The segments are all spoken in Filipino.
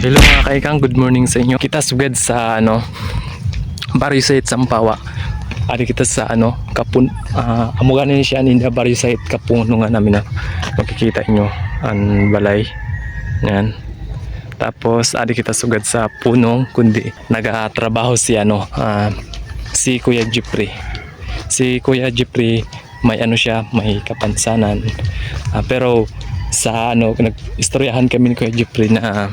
Hello mga kaikang, good morning sa inyo. Kita sugad sa ano, Barrio Site Sampawa. Ari kita sa ano, kapun uh, amo ganin siya ni Barrio Site kapuno nga namin na makikita inyo ang balay. Yan. Tapos ari kita sugad sa punong kundi nagatrabaho si ano, ah, si Kuya Jeffrey. Si Kuya Jeffrey may ano siya, may kapansanan. Ah, pero sa ano, nag-istoryahan kami ni Kuya Jeffrey na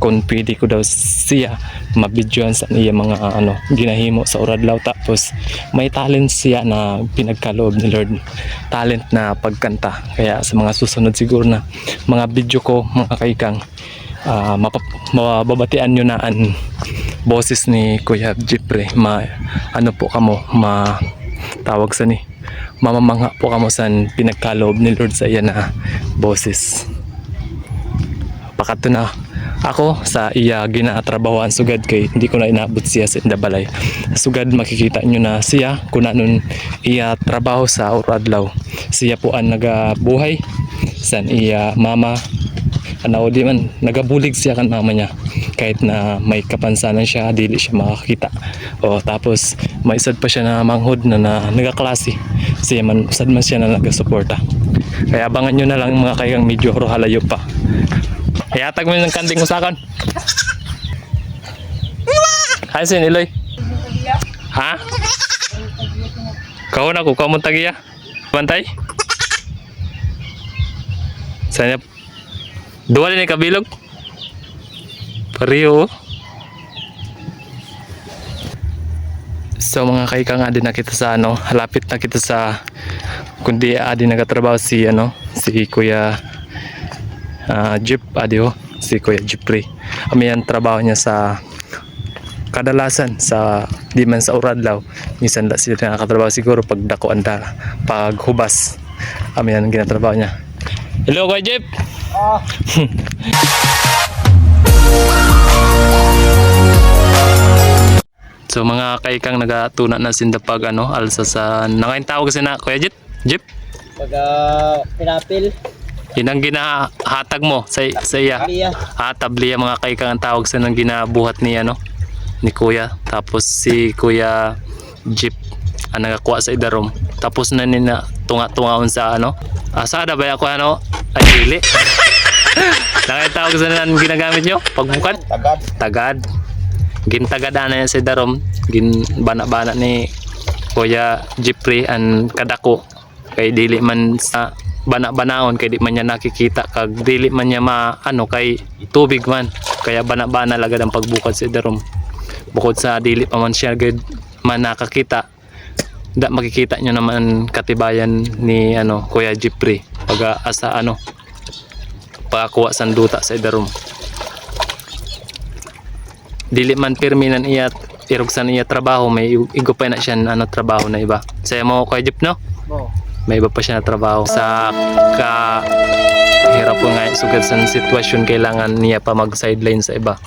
kung pwede ko daw siya mabidyoan sa iya mga ano ginahimo sa Uradlaw. Tapos may talent siya na pinagkaloob ni Lord. Talent na pagkanta. Kaya sa mga susunod siguro na mga video ko mga kaikang mapap- mababatian nyo na ang boses ni Kuya Jeffrey ma ano po kamo? Ma tawag sa ni? Mamamangha po kamo sa pinagkaloob ni Lord sa iya na boses. Pakato na ako sa iya ginatrabahoan sugad kay hindi ko na inaabot siya sa Indabalay sugad makikita nyo na siya kung anong iya trabaho sa Uradlaw siya po ang nagabuhay. San iya mama ano di man nagabulig siya kan mama niya. Kahit na may kapansanan siya dili siya makakita. O tapos may isad pa siya na manghod na, na nagaklase. Siya man usad man siya na nagasuporta kaya abangan nyo na lang mga kayang medyo halayo pa Hayatag mo ng kanting usakan. Hay sin Iloy. Ha? Kau na ko kau tagiya. Bantay. Sana Dua ni kabilog. Pariyo. So mga kaikang adi na kita sa ano, halapit na kita sa kundi adi nagatrabaho si ano, si Kuya ah, Jeep adio si Kuya Jeffrey. Ami ang trabaho niya sa kadalasan sa di man sa Uradlaw. Minsan la sila nakakatrabaho siguro pag dako anda pag hubas. Ami ang ginatrabaho niya. Hello Kuya Jeep So mga kaikang nagatuna na sinda pag ano alsa sa nangayon tawag kasi na Kuya Jeep Jeep Pag uh, pinapil, Inang ginahatag mo sa, sa iya. Liya. Ah, tabliya mga kaikang ang tawag sa nang ginabuhat ni ano ni Kuya. Tapos si Kuya Jeep ang nagakuha sa idarom. Tapos na nina tunga-tungaon sa ano. Asada ba ako ano? Ay dili. Nakitawag sa nang ginagamit nyo? Pagbukad? tagad. Tagad. Gintagad na yan sa idarom. Gin bana-bana ni Kuya Jeffrey ang kadako. Kay dili man sa bana-banaon kay di man niya nakikita kag dili man niya ma ano kay tubig man. Kaya bana-bana lagad ang pagbukad sa darom bukod sa dili pa man siya gid man nakakita da makikita nyo naman katibayan ni ano Kuya Jeffrey pag asa ano pagkuha sa duta sa darom dili man pirmi nan iya irugsan iya trabaho may igupay na siya ano trabaho na iba. Saya mo Kuya Jeep no? Mo. May iba pa siya na trabaho sa ka hirap po nga sugad sa sitwasyon. Kailangan niya pa mag sideline sa iba.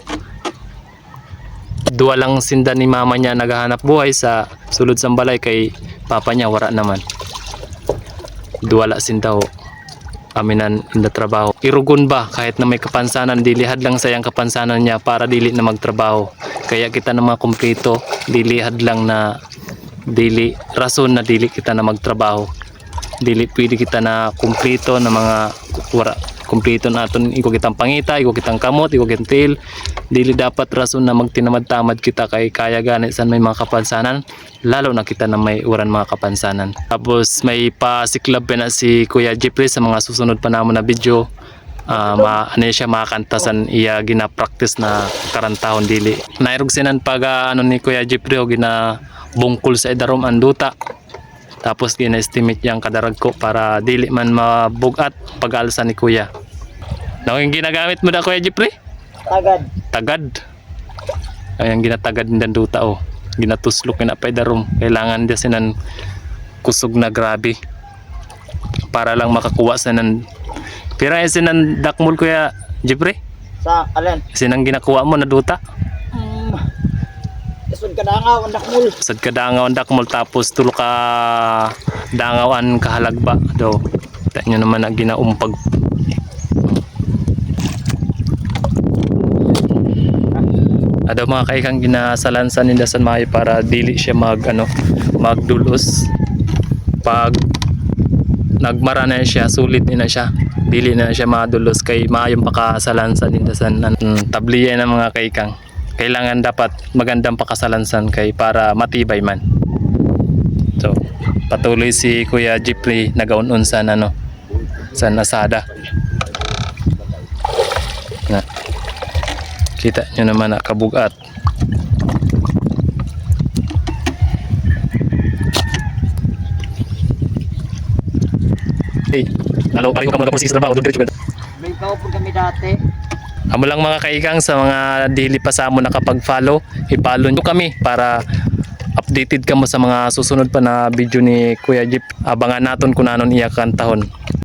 Duwa lang sinda ni mama niya naghahanap buhay sa sulod sa balay kay papa niya wala naman. Duwala sinda ho. Aminan in the trabaho. Irugon ba? Kahit na may kapansanan dilihad lang sayang kapansanan niya para dili na magtrabaho. Kaya kita na mga kumpleto dilihad lang na dili rason na dili kita na magtrabaho dili pwede kita na kumpleto na mga wara. Kumpleto naton iko kitang pangita iko kitang kamot iko kitang tail dili dapat rason na magtinamad-tamad kita kay kaya gani san may mga kapansanan lalo na kita na may uran mga kapansanan. Tapos may pasiklab pa na si Kuya Jeffrey sa mga susunod pa namon na video. Ah, ma ano siya makakantasan iya gina-practice na karantahon dili. Nairog sinan pag ah, ano ni Kuya Jeffrey o gina bungkol sa idarom ang duta tapos gina-estimate yang kadarag ko para dili man mabugat pag-alsa ni Kuya Naku, yung ginagamit mo na Kuya Jeffrey? Tagad. Tagad. Ay, ang ginatagad ng duta oh. Ginatuslok na pa idarom. Kailangan dia sinan kusog na grabe para lang makakuha sa nan Pira yung sinan dakmol Kuya Jeffrey? Sa alin? Sinang ginakuha mo na duta? Mm. Isod ka na nga, undak mul. Sad ka dangaw ang dakmol tapos tulo ka dangawan kahalagba daw. Tayo nyo naman na ginaumpag. Ada mga kaikang ginasalansan ni Dasan Mayo para dili siya mag ano magdulos pag nagmara na siya sulit na siya dili na siya madulos kay maayong pakasalansan ni Dasan mm, tabliya ng mga kaikang kailangan dapat magandang pakasalansan kay para matibay man so patuloy si Kuya Jeffrey nagaun-un sa ano sa nasada na kita nyo naman na kabugat Hey, alo, pareho ka mga kapos sa trabaho, doon diretso ka. May po kami dati. Amo lang mga kaikang sa mga dili pa sa mo nakapag-follow, i-follow nyo kami para updated ka mo sa mga susunod pa na video ni Kuya Jeep. Abangan naton kung anon iya kantahon.